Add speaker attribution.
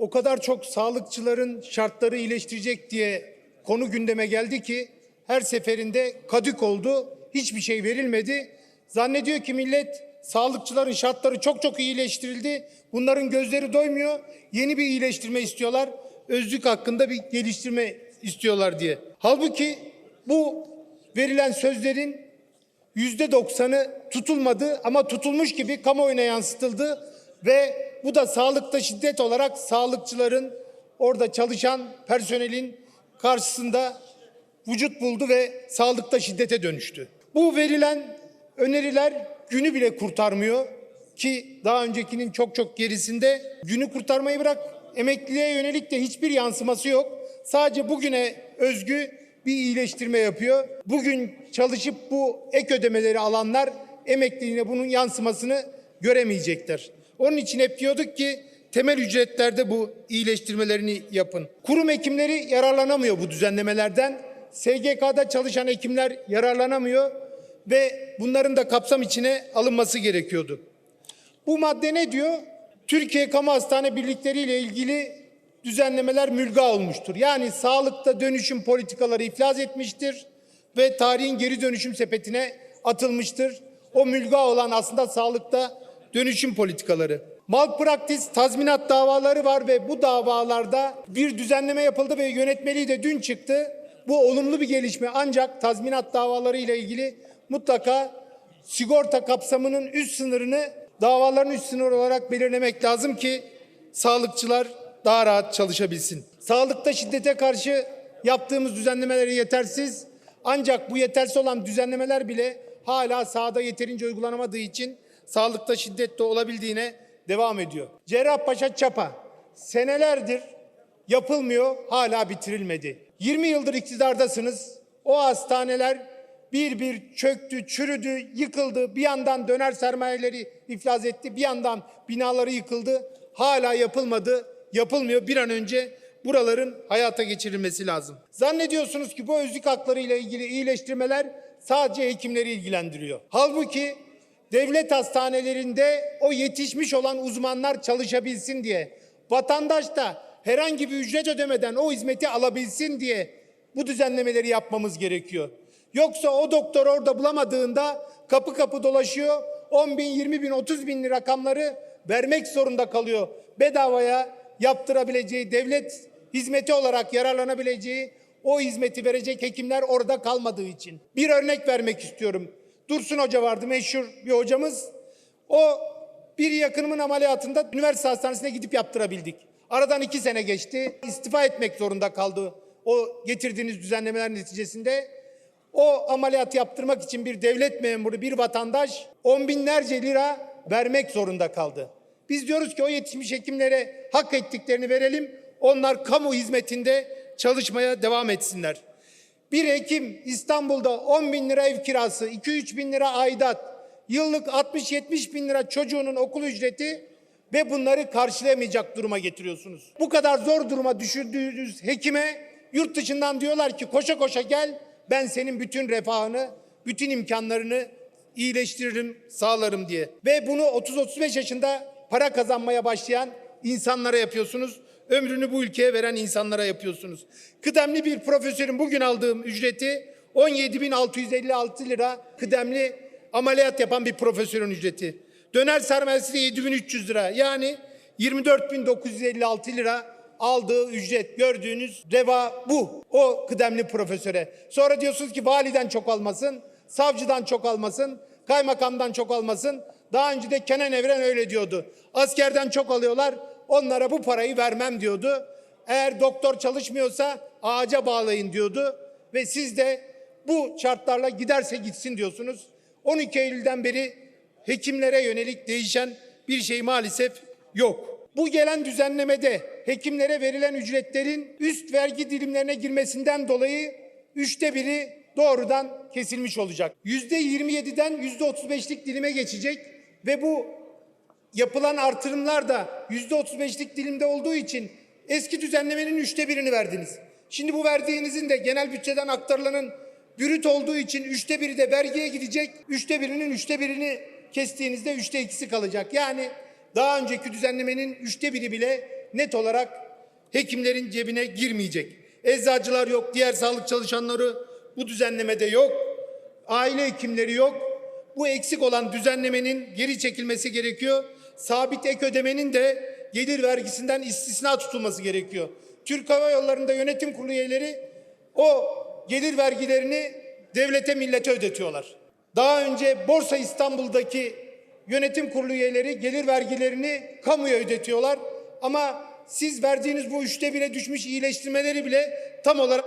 Speaker 1: o kadar çok sağlıkçıların şartları iyileştirecek diye konu gündeme geldi ki her seferinde kadük oldu. Hiçbir şey verilmedi. Zannediyor ki millet sağlıkçıların şartları çok çok iyileştirildi. Bunların gözleri doymuyor. Yeni bir iyileştirme istiyorlar. Özlük hakkında bir geliştirme istiyorlar diye. Halbuki bu verilen sözlerin yüzde doksanı tutulmadı ama tutulmuş gibi kamuoyuna yansıtıldı ve bu da sağlıkta şiddet olarak sağlıkçıların orada çalışan personelin karşısında vücut buldu ve sağlıkta şiddete dönüştü. Bu verilen öneriler günü bile kurtarmıyor ki daha öncekinin çok çok gerisinde günü kurtarmayı bırak emekliliğe yönelik de hiçbir yansıması yok. Sadece bugüne özgü bir iyileştirme yapıyor. Bugün çalışıp bu ek ödemeleri alanlar emekliliğine bunun yansımasını göremeyecekler. Onun için hep diyorduk ki temel ücretlerde bu iyileştirmelerini yapın. Kurum hekimleri yararlanamıyor bu düzenlemelerden. SGK'da çalışan hekimler yararlanamıyor ve bunların da kapsam içine alınması gerekiyordu. Bu madde ne diyor? Türkiye Kamu Hastane Birlikleri ile ilgili düzenlemeler mülga olmuştur. Yani sağlıkta dönüşüm politikaları iflas etmiştir ve tarihin geri dönüşüm sepetine atılmıştır. O mülga olan aslında sağlıkta dönüşüm politikaları. Malpraktis tazminat davaları var ve bu davalarda bir düzenleme yapıldı ve yönetmeliği de dün çıktı. Bu olumlu bir gelişme ancak tazminat davaları ile ilgili mutlaka sigorta kapsamının üst sınırını davaların üst sınırı olarak belirlemek lazım ki sağlıkçılar daha rahat çalışabilsin. Sağlıkta şiddete karşı yaptığımız düzenlemeleri yetersiz. Ancak bu yetersiz olan düzenlemeler bile hala sahada yeterince uygulanamadığı için sağlıkta şiddet de olabildiğine devam ediyor. Cerrahpaşa Çapa senelerdir yapılmıyor, hala bitirilmedi. 20 yıldır iktidardasınız. O hastaneler bir bir çöktü, çürüdü, yıkıldı. Bir yandan döner sermayeleri iflas etti, bir yandan binaları yıkıldı. Hala yapılmadı, yapılmıyor. Bir an önce buraların hayata geçirilmesi lazım. Zannediyorsunuz ki bu özlük hakları ile ilgili iyileştirmeler sadece hekimleri ilgilendiriyor. Halbuki devlet hastanelerinde o yetişmiş olan uzmanlar çalışabilsin diye, vatandaş da herhangi bir ücret ödemeden o hizmeti alabilsin diye bu düzenlemeleri yapmamız gerekiyor. Yoksa o doktor orada bulamadığında kapı kapı dolaşıyor. 10 bin, 20 bin, 30 bin rakamları vermek zorunda kalıyor. Bedavaya yaptırabileceği, devlet hizmeti olarak yararlanabileceği o hizmeti verecek hekimler orada kalmadığı için. Bir örnek vermek istiyorum. Dursun Hoca vardı meşhur bir hocamız. O bir yakınımın ameliyatında üniversite hastanesine gidip yaptırabildik. Aradan iki sene geçti. İstifa etmek zorunda kaldı. O getirdiğiniz düzenlemeler neticesinde o ameliyat yaptırmak için bir devlet memuru, bir vatandaş on binlerce lira vermek zorunda kaldı. Biz diyoruz ki o yetişmiş hekimlere hak ettiklerini verelim. Onlar kamu hizmetinde çalışmaya devam etsinler. Bir hekim İstanbul'da 10 bin lira ev kirası, 2-3 bin lira aidat, yıllık 60-70 bin lira çocuğunun okul ücreti ve bunları karşılayamayacak duruma getiriyorsunuz. Bu kadar zor duruma düşürdüğünüz hekime yurt dışından diyorlar ki koşa koşa gel ben senin bütün refahını, bütün imkanlarını iyileştiririm, sağlarım diye. Ve bunu 30-35 yaşında para kazanmaya başlayan insanlara yapıyorsunuz. Ömrünü bu ülkeye veren insanlara yapıyorsunuz. Kıdemli bir profesörün bugün aldığım ücreti 17.656 lira kıdemli ameliyat yapan bir profesörün ücreti. Döner sermayesi de 7.300 lira. Yani 24.956 lira aldığı ücret gördüğünüz reva bu. O kıdemli profesöre. Sonra diyorsunuz ki validen çok almasın, savcıdan çok almasın, kaymakamdan çok almasın. Daha önce de Kenan Evren öyle diyordu. Askerden çok alıyorlar, onlara bu parayı vermem diyordu. Eğer doktor çalışmıyorsa ağaca bağlayın diyordu. Ve siz de bu şartlarla giderse gitsin diyorsunuz. 12 Eylül'den beri hekimlere yönelik değişen bir şey maalesef yok. Bu gelen düzenlemede hekimlere verilen ücretlerin üst vergi dilimlerine girmesinden dolayı üçte biri doğrudan kesilmiş olacak. Yüzde 27'den yüzde 35'lik dilime geçecek ve bu yapılan artırımlar da yüzde 35'lik dilimde olduğu için eski düzenlemenin üçte birini verdiniz. Şimdi bu verdiğinizin de genel bütçeden aktarılanın bürüt olduğu için üçte biri de vergiye gidecek. Üçte birinin üçte birini kestiğinizde üçte ikisi kalacak. Yani daha önceki düzenlemenin üçte biri bile net olarak hekimlerin cebine girmeyecek. Eczacılar yok, diğer sağlık çalışanları bu düzenlemede yok. Aile hekimleri yok. Bu eksik olan düzenlemenin geri çekilmesi gerekiyor. Sabit ek ödemenin de gelir vergisinden istisna tutulması gerekiyor. Türk Hava Yolları'nda yönetim kurulu üyeleri o gelir vergilerini devlete millete ödetiyorlar. Daha önce Borsa İstanbul'daki yönetim kurulu üyeleri gelir vergilerini kamuya ödetiyorlar. Ama siz verdiğiniz bu üçte bire düşmüş iyileştirmeleri bile tam olarak